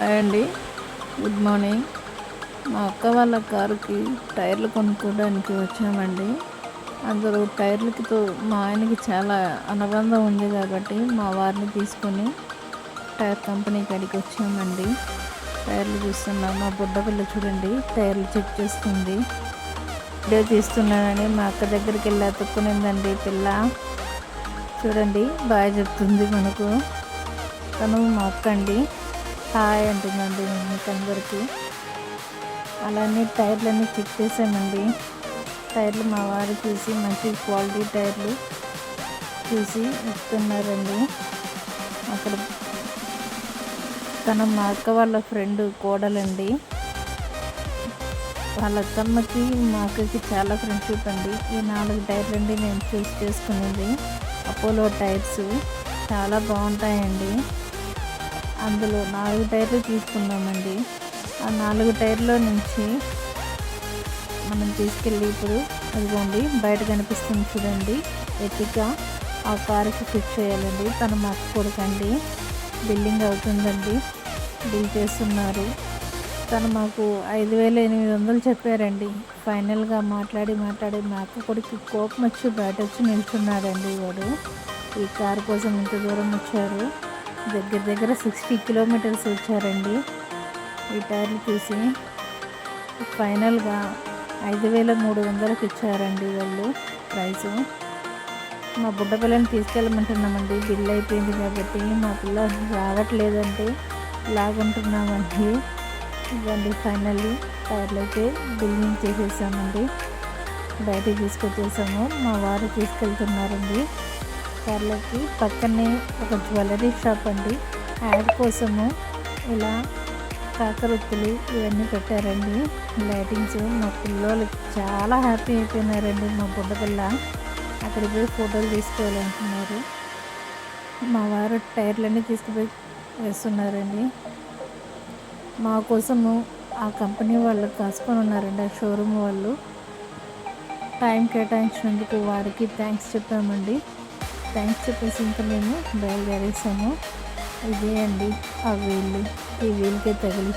Hi అండి. Good morning మా అక్క వాళ్ళ కారుకి టైర్లు కొనుక్కోవడానికి వచ్చామండి. అందరూ టైర్లతో మా ఆయనకి చాలా అనుబంధం ఉంది కాబట్టి మా వారిని తీసుకొని టైర్ కంపెనీ కాడికి వచ్చామండి. టైర్లు చూస్తున్నాం. మా బుడ్డ పిల్ల చూడండి టైర్లు చెక్ చేస్తుంది. వీడియో తీస్తున్నానని మా అక్క దగ్గరికి వెళ్ళి అతుక్కునిందండి పిల్ల. చూడండి బాగా చెప్తుంది మనకు. తను మా అక్క అండి. హాయ్ అంటుందండి మీకు అందరికీ. అలానే టైర్లన్నీ చెక్ చేసామండి టైర్లు మా వారు చూసి మంచి క్వాలిటీ టైర్లు చూసి ఇస్తున్నారండి. అక్కడ తన మా అక్క వాళ్ళ ఫ్రెండ్ కోడలండి. వాళ్ళ అత్తమ్మకి మా అక్కకి చాలా ఫ్రెండ్షిప్ అండి. ఈ నాలుగు టైర్లండి నేను చూస్ చేసుకునేది. అపోలో టైర్స్ చాలా బాగుంటాయండి. అందులో నాలుగు టైర్లు తీసుకున్నామండి ఆ నాలుగు టైర్లో నుంచి మనం తీసుకెళ్ళి ఇప్పుడు అదిగోండి బయట కనిపిస్తుంది చూడండి. ఎత్తిక ఆ కారుకి ఫిట్ చేయాలండి. తను మాకు కొడుకండి. బిల్డింగ్ అవుతుందండి. బిల్ చేస్తున్నారు. తను మాకు ఐదు వేల ఎనిమిది వందలు చెప్పారండి. ఫైనల్గా మాట్లాడి మాట్లాడి మా అక్క కొడుకు కోపం వచ్చి బయట వచ్చి నిల్చున్నాడండి వాడు. ఈ కారు కోసం ఇంత దూరం వచ్చారు. దగ్గర దగ్గర సిక్స్టీ కిలోమీటర్స్ వచ్చారండి. ఈ టైర్లు తీసి ఫైనల్గా ఐదు వేల మూడు వందలకు ఇచ్చారండి వాళ్ళు ప్రైసు. మా బుడ్డ పిల్లని తీసుకెళ్ళమంటున్నామండి. బిల్ అయిపోయింది కాబట్టి మా పిల్ల రావట్లేదంటే లాగుంటున్నామండి. ఇవ్వండి ఫైనల్లీ టైర్లు అయితే బిల్లింగ్ చేసేసామండి. బయటికి తీసుకొచ్చేసాము. మా వారు తీసుకెళ్తున్నారండి. కార్లకి పక్కనే ఒక జ్యువెలరీ షాప్ అండి. యాడ్ కోసము ఇలా కాకరొత్తులు ఇవన్నీ పెట్టారండి. లైటింగ్స్ మా పిల్లలకి చాలా హ్యాపీ అయిపోయినారండి మా బుడ్డ పిల్ల. అక్కడికి పోయి ఫోటోలు తీసుకోవాలనుకున్నారు మా వారు టైర్లన్నీ తీసుకుపోయి వేస్తున్నారండి. మా కోసము ఆ కంపెనీ వాళ్ళు కాసుకొని ఉన్నారండి ఆ షోరూమ్ వాళ్ళు. టైం కేటాయించినందుకు వారికి థ్యాంక్స్ చెప్పామండి. థ్యాంక్స్ చెప్పేసి ఇంకా మేము బయలుదేరేసాము. ఇదే అండి ఆ వీళ్ళు. ఈ వీల్కే తగిలి